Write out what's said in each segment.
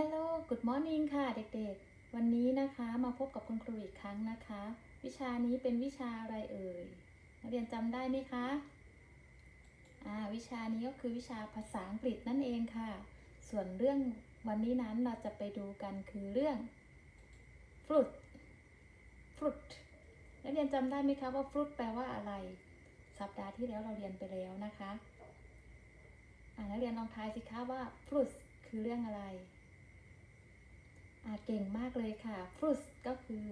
Hello Good morning ค่ะเด็กๆ วันนี้นะคะมาพบกับคุณครูอีกครั้งนะคะ วิชานี้เป็นวิชาอะไรเอ่ยนักเรียนจำได้ไหมคะอ่าวิชานี้ก็คือวิชาภาษาอังกฤษนั่นเองค่ะ ส่วนเรื่องวันนี้นั้นเราจะไปดูกันคือเรื่อง fruit fruit นักเรียนจำได้ไหมคะว่า fruit แปลว่าอะไร สัปดาห์ที่แล้วเราเรียนไปแล้วนะคะอ่านักเรียนลองทายสิคะว่า fruit คือเรื่องอะไร อ่าเก่งมากเลยค่ะ fruit ก็คือ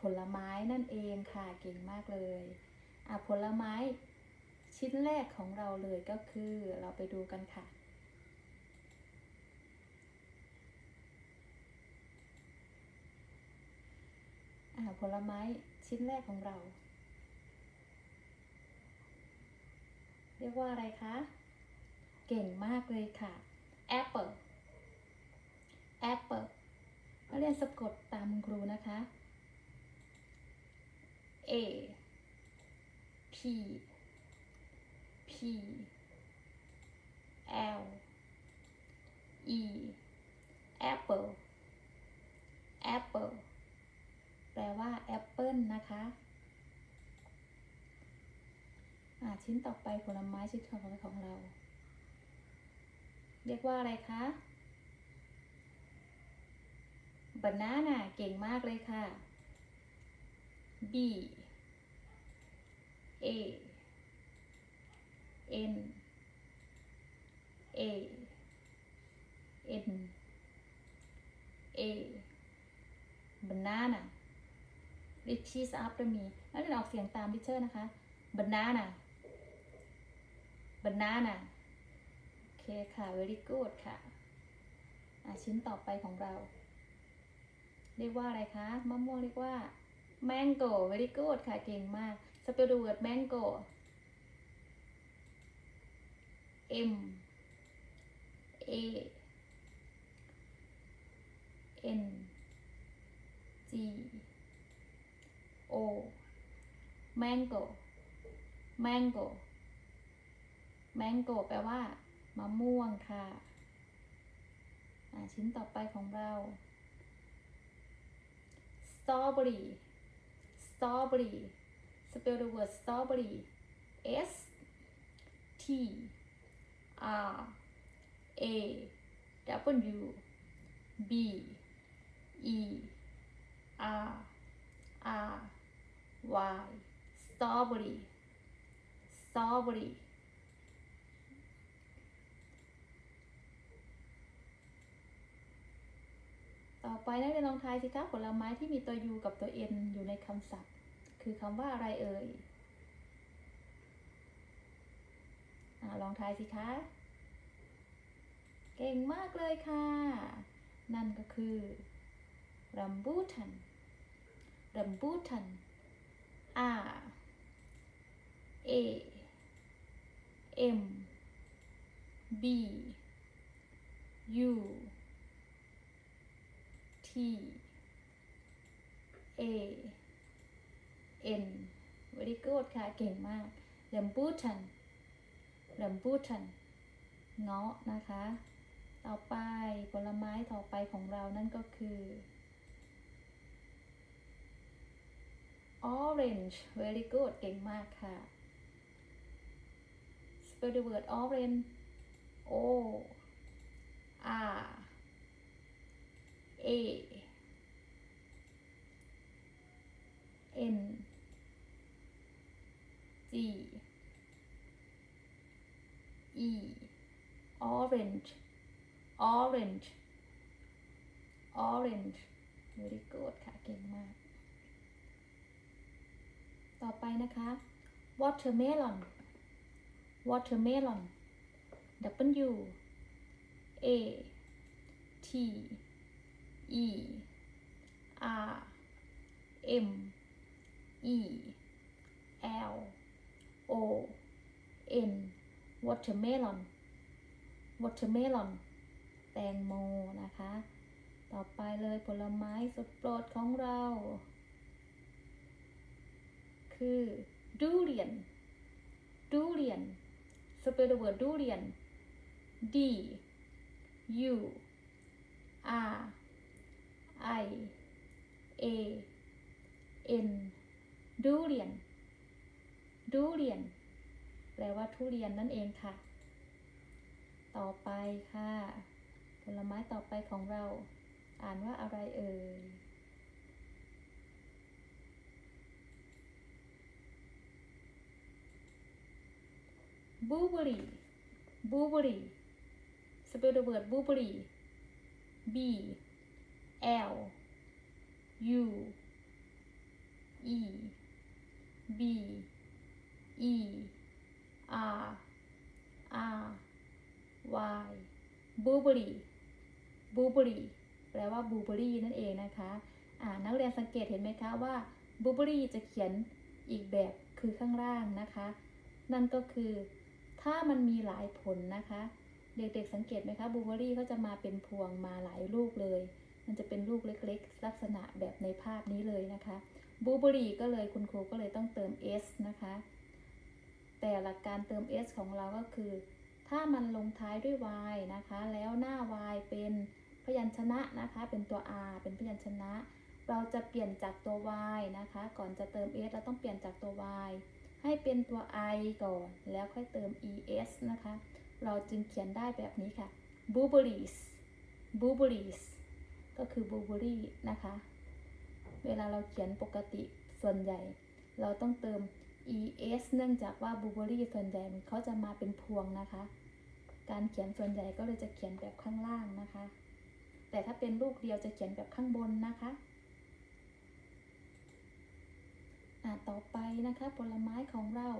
ผลไม้นั่นเองค่ะเก่งมากเลยอ่าผลไม้ชิ้นแรกของเราเลยก็คือเราไปดูกันค่ะ ผลไม้ชิ้นแรกของเรา เรียกว่าอะไรคะ เก่งมากเลยค่ะ apple apple นักเรียนสะกดตามครูนะคะ A P P L E apple apple แปลว่าแอปเปิลนะคะชิ้นต่อไปผลไม้ชิ้นต่อไปของเรา เรียกว่าอะไรคะ banana เก่งมากเลยค่ะ B A N A N A banana repeat after me นักเรียนออกเสียงตามดิเชอร์นะคะ banana banana โอเคค่ะ very good ค่ะ ชิ้นต่อไปของเรา เรียกว่าอะไรคะ มะม่วงเรียกว่า mango very good ค่ะ เก่งมาก spell the word mango M A N G O mango mango mango แปลว่ามะม่วงค่ะอ่าชิ้นต่อไปของเรา strawberry strawberry spell the word strawberry S T R A W B E R R Y. Strawberry strawberry ต่อไปนักเรียนลองทายสิคะผลไม้ที่มีตัว U กับตัว N อยู่ในคำศัพท์ คือคำว่าอะไรเอ่ยอลองทายสิคะ เก่งมากเลยค่ะ นั่นก็คือรัมบูทันรัมบูทัน R A M B U T A N very good ค่ะ เก่งมากเรมบูทันเรมบูทันเงาะนะคะ ต่อไปผลไม้ต่อไปของเรานั่นก็คือ orange very good เก่งมากค่ะ spell the word orange O R A N G E orange orange orange very good ค่ะ เก่งมาก ต่อไปนะคะ watermelon watermelon W A T e r m e l o n watermelon watermelon แตงโมนะคะ ต่อไปเลยผลไม้สุดโปรดของเรา คือดูเรียนดูเรียนสเปรเวิดูเรียน D U R I A N ดูเรียน ดูเรียน แปลว่าทุเรียนนั่นเองค่ะ ต่อไปค่ะ ผลไม้ต่อไปของเรา อ่านว่าอะไรเอ่ย blueberry blueberry spell the word blueberry B L U E B E R R Y blueberry blueberry แปลว่า blueberry นั่นเองนะคะอ่านักเรียนสังเกตเห็นไหมคะว่า blueberry จะเขียนอีกแบบคือข้างล่างนะคะ นั่นก็คือถ้ามันมีหลายผลนะคะ เด็กๆสังเกตไหมคะบูเบอรี่เขาจะมาเป็นพวงมาหลายลูกเลย มันจะเป็นลูกเล็กๆ ลักษณะแบบในภาพนี้เลยนะคะบูเบอรี่ก็เลยคุณครูก็เลยต้องเติม s นะคะ แต่หลักการเติม s ของเราก็คือ ถ้ามันลงท้ายด้วย y นะคะ แล้วหน้า y เป็นพยัญชนะนะคะ เป็นตัว r เป็นพยัญชนะ เราจะเปลี่ยนจากตัว y นะคะ ก่อนจะเติม s เราต้องเปลี่ยนจากตัว y ให้เป็นตัว i ก่อน แล้วค่อยเติม es นะคะ เราจึงเขียนได้แบบนี้ค่ะ blueberries blueberries ก็คือ blueberry นะคะ เวลาเราเขียนปกติส่วนใหญ่ เราต้องเติม es เนื่องจากว่า blueberry ส่วนใหญ่เขาจะมาเป็นพวงนะคะ การเขียนส่วนใหญ่ก็เลยจะเขียนแบบข้างล่างนะคะ แต่ถ้าเป็นลูกเดียวจะเขียนแบบข้างบนนะคะอ่าต่อไปนะคะผลไม้ของเรา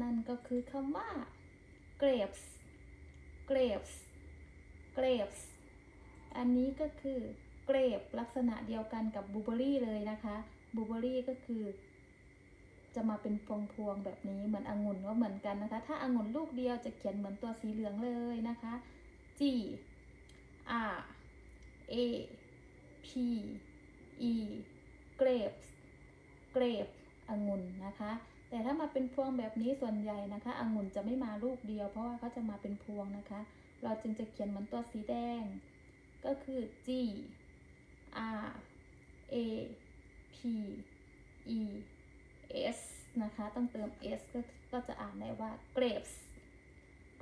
นั่นก็คือคำว่า grapes grapes grapes อันนี้ก็คือ grape ลักษณะเดียวกันกับ blueberry เลยนะคะ blueberry ก็คือ จะมาเป็นพวงๆแบบนี้เหมือนองุ่นก็เหมือนกันนะคะ ถ้าองุ่นลูกเดียวจะเขียนเหมือนตัวสีเหลืองเลยนะคะ G R A P E grapes เกรปองุ่นนะคะ แต่ถ้ามาเป็นพวงแบบนี้ส่วนใหญ่นะคะองุ่นจะไม่มาลูกเดียว เพราะว่าเขาจะมาเป็นพวงนะคะ เราจึงจะเขียนเหมือนตัวสีแดง ก็คือ G R A P E S นะคะ ต้องเติม S ก็ก็จะอ่านได้ว่า grapes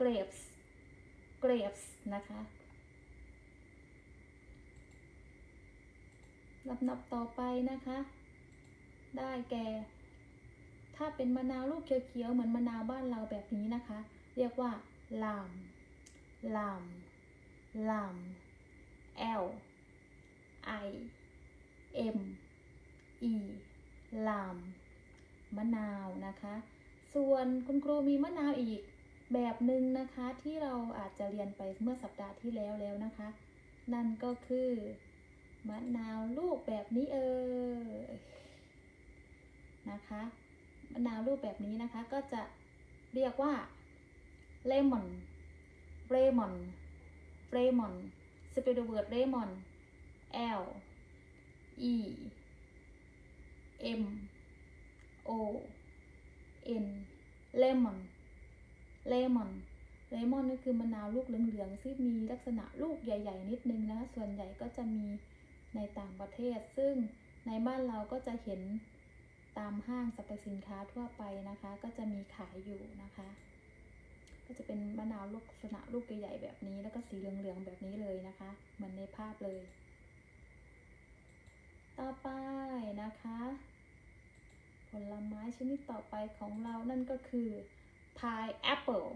grapes grapes นะคะ ลำดับต่อไปนะคะ ได้แก่ ถ้าเป็นมะนาวลูกเขียวๆ เหมือนมะนาวบ้านเราแบบนี้นะคะ เรียกว่าลามลามลาม L I M E ลามมะนาวนะคะ ส่วนคุณครูมีมะนาวอีกแบบหนึ่งนะคะที่เราอาจจะเรียนไปเมื่อสัปดาห์ที่แล้วแล้วนะคะ นั่นก็คือมะนาวลูกแบบนี้เออนะคะมะนาวรูปแบบนี้นะคะก็จะเรียกว่าเลมอนเลมอนเลมอน สเปรเวิร์ดเลมอน L E M O N เลมอนเลมอนเลมอนก็คือมะนาวลูกเหลืองๆซึ่งมีลักษณะลูกใหญ่ ๆ นิดนึงนะคะส่วนใหญ่ก็จะมีในต่างประเทศ ซึ่งในบ้านเราก็จะเห็นตามห้างสรรพสินค้าทั่วไปนะคะ ก็จะมีขายอยู่นะคะ ก็จะเป็นมะนาวลักษณะลูกใหญ่ๆแบบนี้ แล้วก็สีเหลืองๆแบบนี้เลยนะคะ เหมือนในภาพเลย ต่อไปนะคะ ผลไม้ชนิดต่อไปของเรานั่นก็คือ pineapple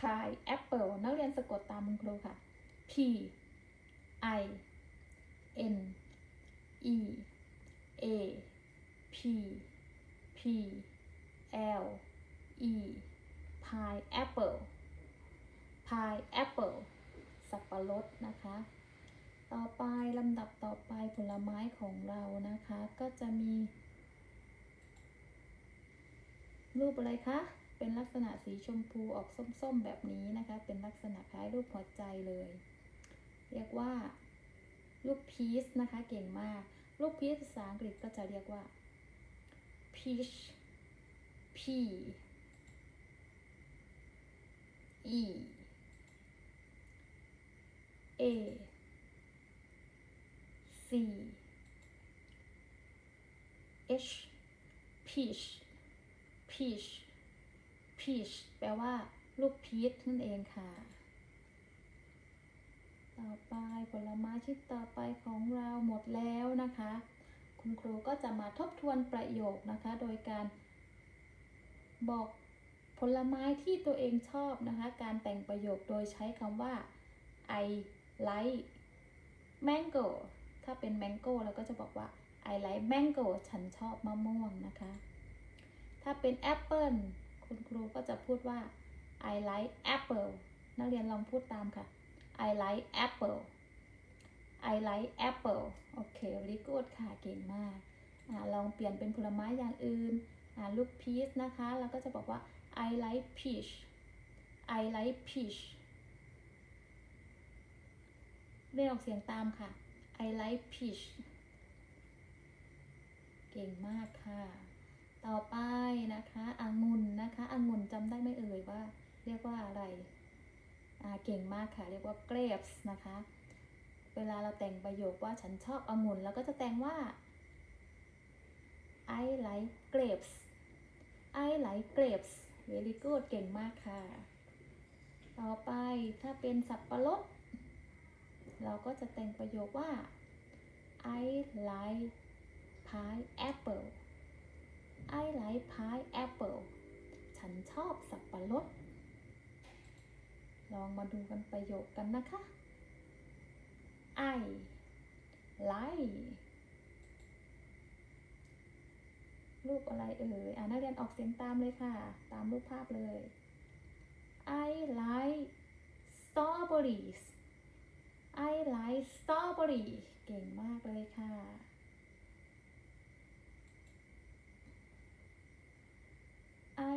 pineapple นักเรียนสะกดตามคุณครูค่ะ P I N E A P P L E pineapple pineapple สับปะรดนะคะ ต่อไปลำดับต่อไปผลไม้ของเรานะคะ ก็จะมี รูปอะไรคะ เป็นลักษณะสีชมพูออกส้มๆแบบนี้นะคะ เป็นลักษณะคล้ายรูปหัวใจเลย เรียกว่า ลูกพีชนะคะ เก่งมาก ลูกพีชภาษาอังกฤษก็จะเรียกว่า peach P E A C H peach peach peach แปลว่าลูกพีชนั่นเองค่ะ ต่อไปผลไม้ชิ้นต่อไปของเราหมดแล้วนะคะ คุณครูก็จะมาทบทวนประโยคนะคะ โดยการบอก ผลไม้ที่ตัวเองชอบนะคะ การแต่งประโยคโดยใช้คำว่า I like mango ถ้าเป็น mango เราก็จะบอกว่า I like mango ฉันชอบมะม่วงนะคะ ถ้าเป็น apple คุณครูก็จะพูดว่า I like apple นักเรียนลองพูดตามค่ะ I like apple I like apple โอเค very good ค่ะ เก่งมากอลองเปลี่ยนเป็นผลไม้อย่างอื่น ลูกพีชนะคะแล้วก็จะบอกว่า I like peach I like peach เรียนออกเสียงตามค่ะ I like peach เก่งมากค่ะ ต่อไปนะคะองุ่นนะคะองุ่นจำได้ไหมเอ่ยว่า เรียกว่าอะไร อ่า เก่งมากค่ะ เรียกว่า grapes นะคะ เวลาเราแต่งประโยคว่าฉันชอบองุ่นเราก็จะแต่งว่า I like grapes I like grapes very good เก่งมากค่ะ ต่อไปถ้าเป็นสับปะรด เราก็จะแต่งประโยคว่า I like pineapple I like pineapple ฉันชอบสับปะรด ลองมาดูกันประโยคกันนะคะ I like รูปอะไรเอ่ยอ่านักเรียนออกเสียงตามเลยค่ะ ตามรูปภาพเลย I like strawberries I like strawberry เก่งมากเลยค่ะ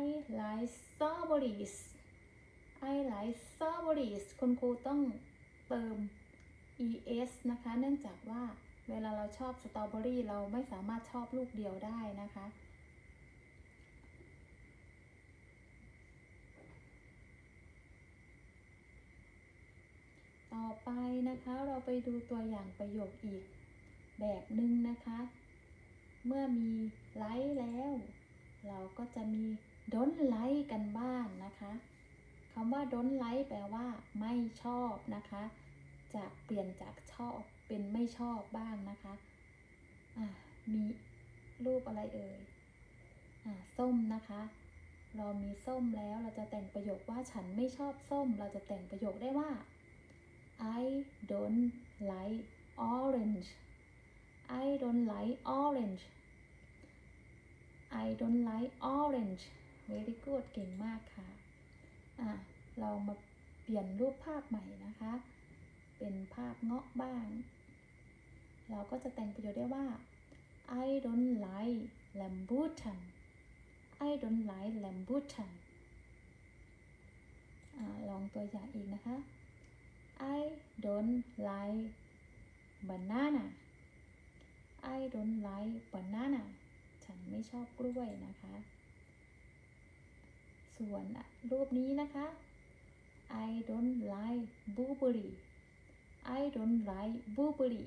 I like strawberries I like strawberries คุณครูต้องเติม es นะคะ เนื่องจากว่าเวลาเราชอบสตรอเบอรี่เราไม่สามารถชอบลูกเดียวได้นะคะ ต่อ ไปนะคะ เราไปดูตัวอย่างประโยคอีกแบบหนึ่งนะคะ เมื่อมีไลค์แล้ว เราก็จะมี don't like กันบ้างนะคะคำว่า don't like แปลว่าไม่ชอบนะคะ จะเปลี่ยนจากชอบเป็นไม่ชอบบ้างนะคะอ่ามีรูปอะไรเอ่ยอส้มนะคะ เรามีส้มแล้วเราจะแต่งประโยคว่าฉันไม่ชอบส้ม เราจะแต่งประโยคได้ว่า I don't like orange I don't like orange I don't like orange very good เก่งมากค่ะ อะ เรามาเปลี่ยนรูปภาพใหม่นะคะ เป็นภาพเงาะบ้าง เราก็จะแต่งประโยคได้ว่า I don't like rambutan I don't like rambutan อ่าลองตัวอย่างอีกนะคะ I don't like banana I don't like banana ฉันไม่ชอบกล้วยนะคะ ส่วนรูปนี้นะคะ I don't like blueberry I don't like blueberry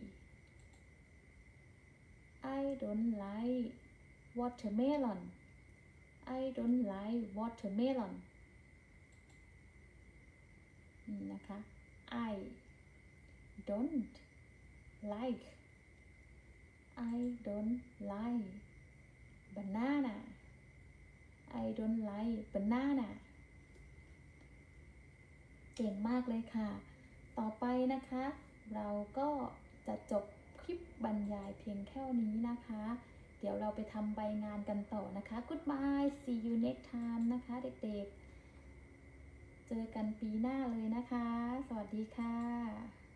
I don't like watermelon I don't like watermelon นี่นะคะ I don't like I don't like banana I don't like banana เก่งมากเลยค่ะ ต่อไปนะคะ เราก็จะจบคลิปบรรยายเพียงแค่นี้นะคะ เดี๋ยวเราไปทำใบงานกันต่อนะคะ Goodbye see you next time นะคะเด็กๆ เจอกันปีหน้าเลยนะคะ สวัสดีค่ะ